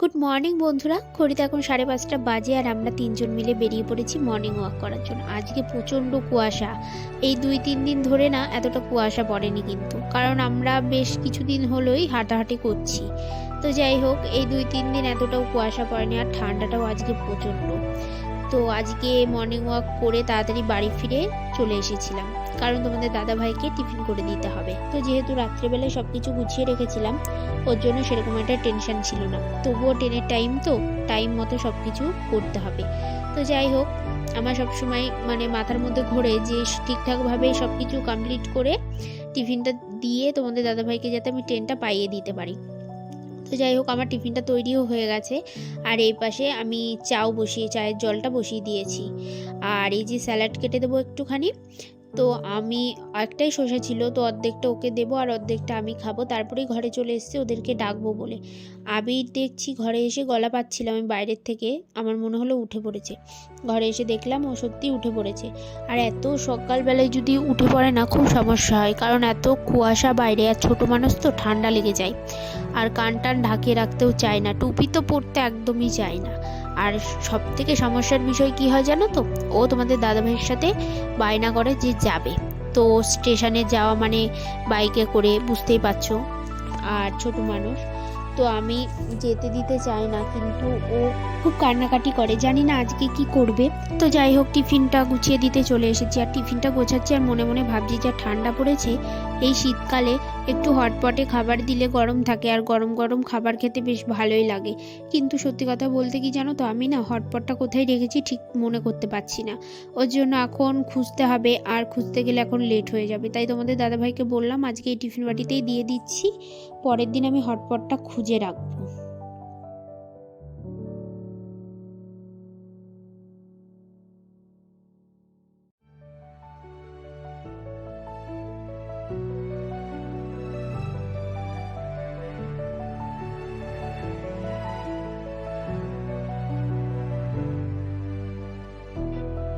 Good morning বন্ধুরা। ঘড়িতে এখন সাড়ে পাঁচটা বাজে আর আমরা তিনজন মিলে বেরিয়ে পড়েছি মর্নিং ওয়াক করার জন্য। আজকে প্রচণ্ড কুয়াশা। এই দুই, তিন দিন ধরে না এতটা কুয়াশা পড়েনি কিন্তু। কারণ আমরা বেশ কিছুদিন হলোই হাঁটাহাঁটি করছি। তো যাই হোক, এই দুই, তিন দিন এতটাও কুয়াশা পড়েনি আর ঠান্ডাটাও আজকে প্রচণ্ড। তো আজকে মর্নিং ওয়াক করে তাড়াতাড়ি বাড়ি ফিরে চলে এসেছিলাম। কারণ তোমাদের দাদা ভাইকে টিফিন করে দিতে হবে। তো যেহেতু রাত্রেবেলায় সব কিছু গুছিয়ে রেখেছিলাম, ওর জন্য সেরকম একটা টেনশন ছিল না। তবুও ট্রেনের টাইম তো, টাইম মতো সব কিছু করতে হবে। তো যাই হোক, আমার সব সময় মানে মাথার মধ্যে ঘোরে যে ঠিকঠাকভাবে সব কিছু কমপ্লিট করে টিফিনটা দিয়ে তোমাদের দাদাভাইকে যাতে আমি ট্রেনটা পাইয়ে দিতে পারি। তো যাই হোক, আমার টিফিনটা তৈরিও হয়ে গেছে। আর এই পাশে আমি চাও বসিয়ে, চায়ের জলটা বসিয়ে দিয়েছি। আর এই যে স্যালাড কেটে দেবো একটুখানি তো আমি একটাই শসা ছিল, তো অর্ধেকটা ওকে দেবো আর অর্ধেকটা আমি খাব। তারপরেই ঘরে চলে এসেছি, ওদেরকে ডাকবো বলে। আবির দেখছি ঘরে এসে গলা পাচ্ছিলাম আমি বাইরের থেকে, আমার মনে হলো উঠে পড়েছে। ঘরে এসে দেখলাম ও সত্যি উঠে পড়েছে। আর এত সকালবেলায় যদি উঠে পড়ে না খুব সমস্যা হয়, কারণ এত কুয়াশা বাইরে আর ছোটো মানুষ তো ঠান্ডা লেগে যায়। আর কান টান ঢাকিয়ে রাখতেও চায় না, টুপি তো পরতে একদমই চায় না। আর সব থেকে সমস্যার বিষয় কি হয় জানো তো? ও তোমাদের দাদাভাইয়ের সাথে বায়না করে যে যাবে। তো স্টেশনে যাওয়া মানে বাইকে করে, বুঝতেই পারছ, আর ছোট মানুষ। তো আমি যেতে দিতে চাই না, কিন্তু ও খুব কান্নাকাটি করে। জানি না আজকে কি করবে। তো যাই হোক, টিফিনটা গুছিয়ে দিতে চলে এসেছি। আর টিফিনটা গোছাচ্ছি আর মনে মনে ভাবছি যা ঠান্ডা পড়েছে, এই শীতকালে একটু হটপটে খাবার দিলে গরম থাকে আর গরম গরম খাবার খেতে বেশ ভালোই লাগে। কিন্তু সত্যি কথা বলতে কি জানো তো, আমি না হটপটটা কোথায় রেখেছি ঠিক মনে করতে পারছি না। ওর জন্য এখন খুঁজতে হবে আর খুঁজতে গেলে এখন লেট হয়ে যাবে। তাই তোমাদের দাদাভাইকে বললাম, আজকে এই টিফিন বাটিতেই দিয়ে দিচ্ছি। পরের দিন আমি হটপটটা খুঁজে রাখব।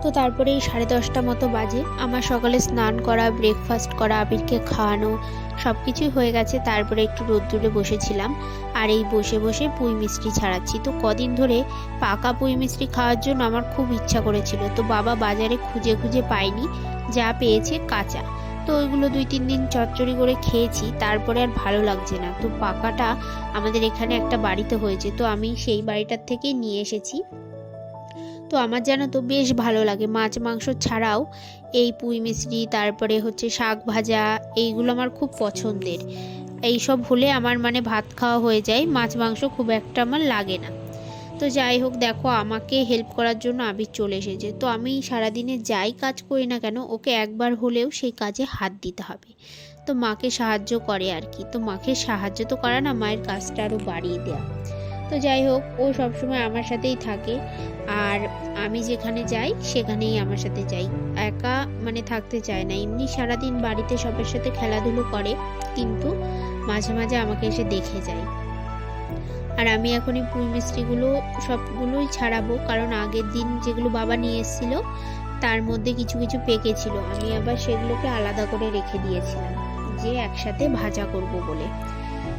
তো তারপরে এই সাড়ে দশটা মতো বাজে। আমার সকালে স্নান করা ব্রেকফাস্ট করা, আবিরকে খাওয়ানো সব কিছুই হয়ে গেছে। তারপরে একটু রোদ্দুরে বসেছিলাম। আর এই বসে বসে পুঁই মিষ্টি ছাড়াচ্ছি। তো কদিন ধরে পাকা পুঁই মিষ্টি খাওয়ার জন্য আমার খুব ইচ্ছা করেছিল। তো বাবা বাজারে খুঁজে খুঁজে পাইনি যা পেয়েছে কাঁচা। তো ওইগুলো দুই তিন দিন চচ্চড়ি করে খেয়েছি। তারপরে আর ভালো লাগছে না। তো পাকাটা আমাদের এখানে একটা বাড়িতে হয়েছে। তো আমি সেই বাড়িটার থেকেই নিয়ে এসেছি। তো আমার জানো তো বেশ ভালো লাগে। মাছ, মাংস ছাড়াও এই পুঁই মিষ্টি, তারপরে হচ্ছে শাক ভাজা, এইগুলো আমার খুব পছন্দের। এই সব হলে আমার মানে ভাত খাওয়া হয়ে যায়, মাছ, মাংস খুব একটা আমার লাগে না। তো যাই হোক, দেখো আমাকে হেল্প করার জন্য আবির চলে এসেছে। তো আমি সারাদিনে যাই কাজ করি না কেন, ওকে একবার হলেও সেই কাজে হাত দিতে হবে। তো মাকে সাহায্য করে আর কি। তো মাকে সাহায্য তো করা না, মায়ের কাজটা আরও বাড়িয়ে দেওয়া তো যাই হোক, ও সবসময় আমার সাথেই থাকে। আর আমি যেখানে যাই, সেখানেই আমার সাথে যাই। একা মানে থাকতে চায় না। এমনি সারাদিন বাড়িতে সবার সাথে খেলাধুলো করে, কিন্তু মাঝে মাঝে আমাকে এসে দেখে যায়। আর আমি এখন এই পুঁই সবগুলোই ছাড়াবো, কারণ আগের দিন যেগুলো বাবা নিয়ে এসেছিল, তার মধ্যে কিছু কিছু পেকেছিল আমি আবার সেগুলোকে আলাদা করে রেখে দিয়েছিলাম, যে একসাথে ভাজা করব বলে।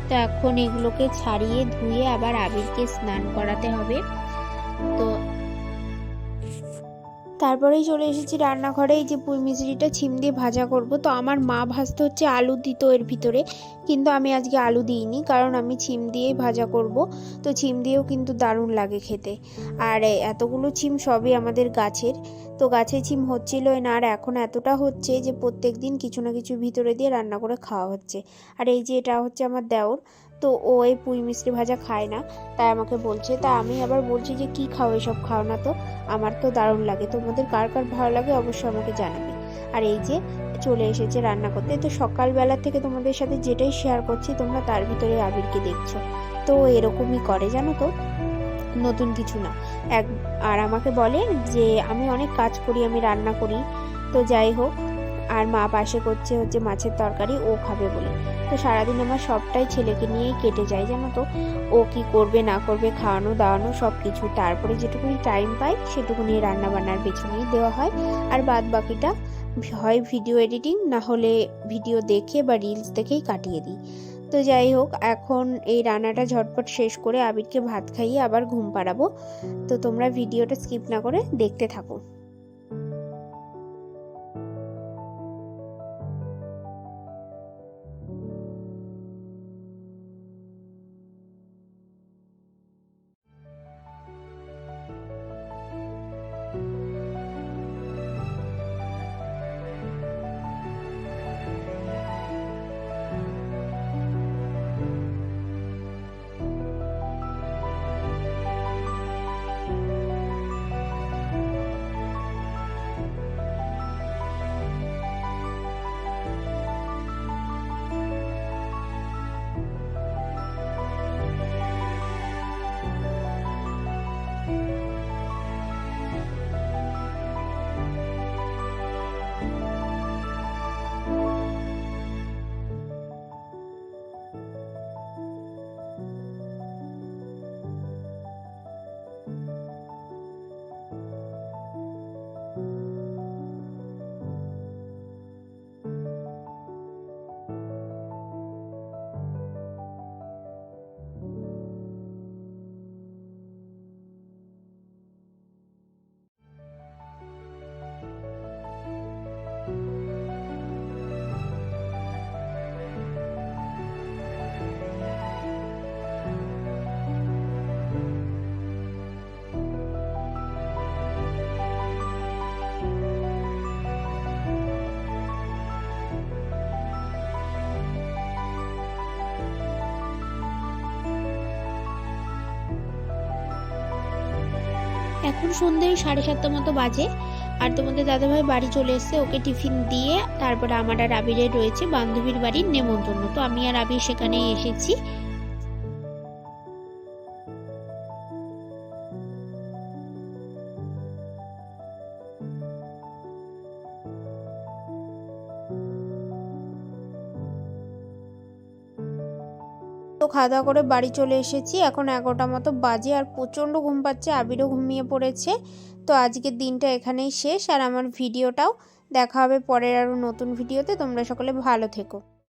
তো এখন এগুলোকে ছাড়িয়ে ধুয়ে আবার আবিরকে স্নান করাতে হবে। তো তারপরেই চলে এসেছি রান্নাঘরে। এই যে পুঁই মিচড়িটা ছিম দিয়ে ভাজা করব। তো আমার মা ভাজতে হচ্ছে আলু দিত এর ভিতরে। কিন্তু আমি আজকে আলু দিইনি, কারণ আমি ছিম দিয়েই ভাজা করব। তো ছিম দিয়েও কিন্তু দারুণ লাগে খেতে। আর এতগুলো ছিম সবই আমাদের গাছের। তো গাছে ছিম হচ্ছিলই না, আর এখন এতটা হচ্ছে যে প্রত্যেক দিন কিছু না কিছু ভিতরে দিয়ে রান্না করে খাওয়া হচ্ছে। আর এই যে এটা হচ্ছে আমার দেওর। তো ও এই পুঁই মিষ্টি ভাজা খায় না, তাই আমাকে বলছে, তা আমি আবার বলছি যে কি খাও এসব খাও না তো? আমার তো দারুণ লাগে, তোমাদের কার কার ভালো লাগে অবশ্যই আমাকে জানাবে। আর এই যে চলে এসেছে রান্না করতে, তো সকালবেলা থেকে তোমাদের সাথে যেটাই শেয়ার করছি, তোমরা তার ভিতরে আবিরকে দেখছ। তো এরকমই করে, জানো তো? নতুন কিছু না। এক, আর আমাকে বলে যে, আমি অনেক কাজ করি, আমি রান্না করি। তো যাই হোক আর মা পাশে করছে হচ্ছে মাছের তরকারি, ও খাবে বলে। তো সারাদিন আমার সবটাই ছেলেকে নিয়েই কেটে যায়, জানো তো? ও কি করবে, না করবে, খাওয়ানো, দাওয়ানো সব কিছু তারপরে যেটুকুনি টাইম পাই, সেটুকুনি রান্না বান্নার পেছনেই দেওয়া হয়। আর বাদ বাকিটা হয় ভিডিও এডিটিং না হলে ভিডিও দেখে বা রিলস দেখেই কাটিয়ে দিই। তো যাই হোক, এখন এই রান্নাটা ঝটপট শেষ করে আবিরকে ভাত খাইয়ে আবার ঘুম পাড়াবো। তো তোমরা ভিডিওটা স্কিপ না করে দেখতে থাকো। এখন সন্ধ্যে সাড়ে সাতটা মতো বাজে। আর তোমাদের দাদাভাই বাড়ি চলে এসছে, ওকে টিফিন দিয়ে তারপরে আমার আর আবিরের রয়েছে বান্ধবীর বাড়ির নেমন্তন্ন। তো আমি আর আবির সেখানেই এসেছি। তো খাওয়া দাওয়া করে বাড়ি চলে এসেছি। এখন এগারোটা মতো বাজে আর প্রচণ্ড ঘুম পাচ্ছে, আবিরও ঘুমিয়ে পড়েছে। তো আজকের দিনটা এখানেই শেষ। আর আমার ভিডিওটাও দেখা হবে পরের আরও নতুন ভিডিওতে। তোমরা সকলে ভালো থেকো।